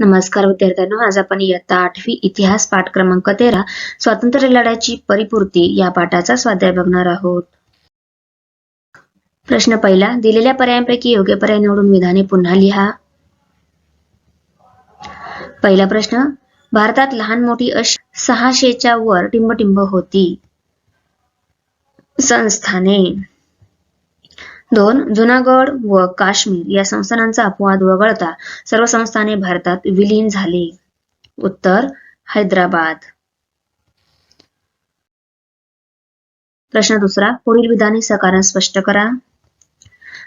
नमस्कार विद्यार्थ्यांनो आज आपण इयत्ता आठवी इतिहास पाठ क्रमांक तेरा स्वातंत्र्य लढ्याची परिपूर्ती या पाठाचा स्वाध्याय बघणार आहोत. प्रश्न पहिला दिलेल्या पर्यायांपैकी योग्य पर्याय निवडून विधाने पुन्हा लिहा. पहिला प्रश्न भारतात लहान मोठी अशी सहाशेच्या वर टिंबटिंब होती. संस्थाने दोन जुनागड व काश्मीर या संस्थानांचा अपवाद वगळता सर्व संस्थाने भारतात विलीन झाली. उत्तर हैदराबाद. प्रश्न दुसरा पुढील विधाने सकारण स्पष्ट करा.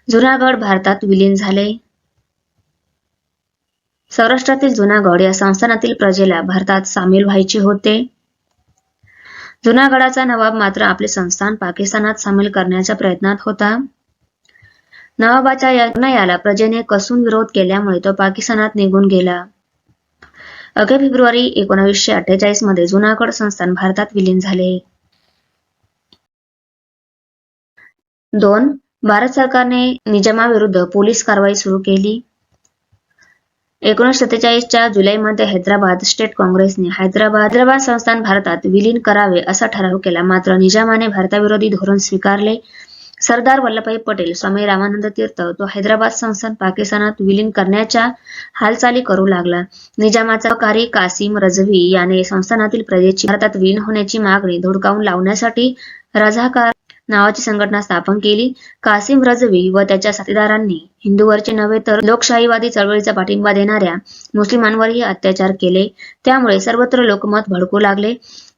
जुनागड भारतात विलीन झाले. सौराष्ट्रातील जुनागड या संस्थानातील प्रजेला भारतात सामील व्हायचे होते. जुनागडाचा नवाब मात्र आपले संस्थान पाकिस्तानात सामील करण्याच्या प्रयत्नात होता. नवाबाच्या या निर्णयाला प्रजेने कसून विरोध केल्यामुळे तो पाकिस्तानात निघून गेला. अखेर फेब्रुवारी एकोणावीसशे अठ्ठेचाळीसमध्ये जुनागड संस्थान भारतात विलीन झाले. दोन भारत सरकारने निजामाविरुद्ध पोलीस कारवाई सुरू केली. एकोणीसशे सत्तेचाळीसच्या जुलैमध्ये हैदराबाद स्टेट काँग्रेसने हैदराबाद हैदराबाद संस्थान भारतात विलीन करावे असा ठराव केला. मात्र निजामाने भारताविरोधी धोरण स्वीकारले. सरदार वल्लभभाई पटेल स्वामी रामानंद तीर्थ तो हैदराबाद संस्थान पाकिस्तानात विलीन करण्याच्या हालचाली करू लागला. निजामाचा कारी कासिम रजवी याने संस्थानातील प्रजेची भारतात विलीन होण्याची मागणी धुडकावून लावण्यासाठी रझाकार नावाची संघटना स्थापन केली. कासिम रजवी व त्याच्या साथीदारांनी हिंदूवरचे नव्हे तर लोकशाहीवादी चळवळीचा पाठिंबा देणाऱ्या मुस्लिमांवरही अत्याचार केले. त्यामुळे सर्वत्र लोकमत भडकू लागले.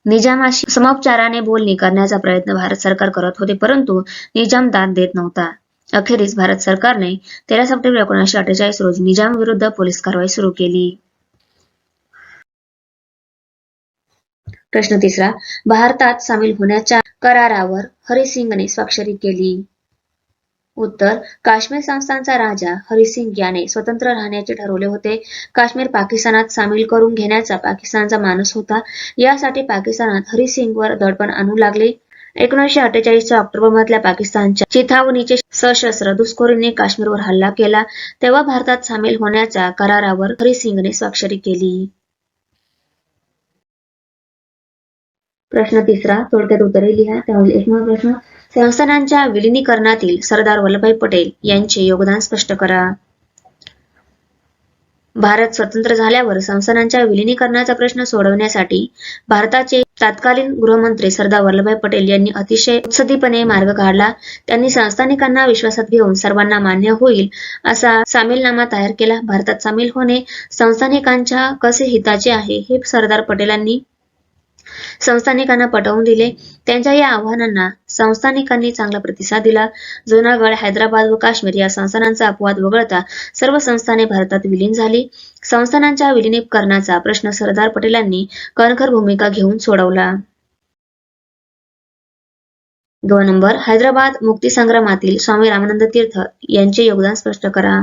निजामाशी समोपचाराने बोलणी करण्याचा प्रयत्न भारत सरकार करत होते परंतु निजाम दाद देत नव्हता. अखेरीस भारत सरकारने तेरा सप्टेंबर एकोणीसशे अठ्ठेचाळीस रोजी निजाम विरुद्ध पोलीस कारवाई सुरू केली. प्रश्न तिसरा भारतात सामील होण्याच्या करारावर हरिसिंगने स्वाक्षरी केली. उत्तर काश्मीर संस्थांचा राजा हरिसिंग याने स्वतंत्र राहण्याचे ठरवले होते. काश्मीर पाकिस्तानात सामील करून घेण्याचा पाकिस्तानचा मानस होता. यासाठी पाकिस्तानात हरिसिंगवर दडपण आणू लागले. एकोणीसशे अठ्ठेचाळीसच्या ऑक्टोबर मधल्या पाकिस्तानच्या चिथावणीचे सशस्त्र दुष्कर्मींनी काश्मीरवर हल्ला केला. तेव्हा भारतात सामील होण्याच्या करारावर हरिसिंगने स्वाक्षरी केली. प्रश्न तिसरा थोडक्यात उत्तरे लिहा. त्यामध्ये एक प्रश्न संस्थानांच्या विलिनीकरणातील सरदार वल्लभभाई पटेल यांचे योगदान स्पष्ट करा. भारत स्वतंत्र झाल्यावर संस्थानांच्या विलिनीकरणाचा प्रश्न सोडवण्यासाठी भारताचे तत्कालीन गृहमंत्री सरदार वल्लभभाई पटेल यांनी अतिशय उत्सदीपणे मार्ग काढला. त्यांनी संस्थानिकांना विश्वासात घेऊन सर्वांना मान्य होईल असा सामीलनामा तयार केला. भारतात सामील होणे संस्थानिकांच्या कसे हिताचे आहे हे सरदार पटेलांनी संस्थानिकांना पटवून दिले. त्यांच्या या आव्हानांना संस्थानिकांनी चांगला प्रतिसाद दिला. जुनागड हैदराबाद व काश्मीर या संस्थानांचा अपवाद वगळता सर्व संस्थाने भारतात विलीन झाली. संस्थानांच्या विलिनीकरणाचा प्रश्न सरदार पटेलांनी कणखर भूमिका घेऊन सोडवला. दोन नंबर हैदराबाद मुक्तीसंग्रामातील स्वामी रामानंद तीर्थ यांचे योगदान स्पष्ट करा.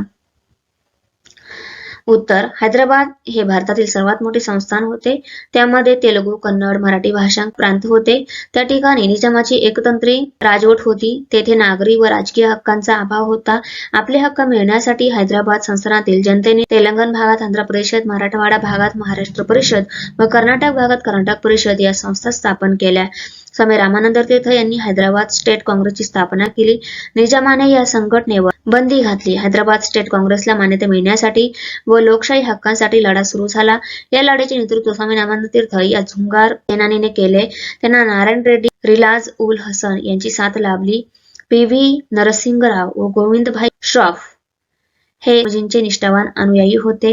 उत्तर हैदराबाद हे भारतातील सर्वात मोठे संस्थान होते. त्यामध्ये तेलुगू कन्नड मराठी भाषा प्रांत होते. त्या ठिकाणी निजामाची एकतंत्री राजवट होती. तेथे नागरी व राजकीय हक्कांचा अभाव होता. आपले हक्क मिळण्यासाठी हैदराबाद संस्थानातील जनतेने तेलंगण भागात आंध्र परिषद मराठवाडा भागात महाराष्ट्र परिषद व कर्नाटक भागात कर्नाटक परिषद या संस्था स्थापन केल्या. स्वामी रामानंद तीर्थ यांनी हैदराबाद स्टेट काँग्रेसची स्थापना केली. निजामाने या संघटनेवर बंदी घातली. हैदराबाद स्टेट काँग्रेसला मान्यता मिळण्यासाठी व लोकशाही हक्कांसाठी लढा सुरू झाला. या लढ्याचे नेतृत्व स्वामी रामानंद तीर्थ या झुंगार सेनानीने केले. त्यांना नारायण रेड्डी रिलाज उल हसन यांची साथ लाभली. पी व्ही नरसिंगराव व गोविंदभाई श्रॉफ हे निष्ठावान अनुयायी होते.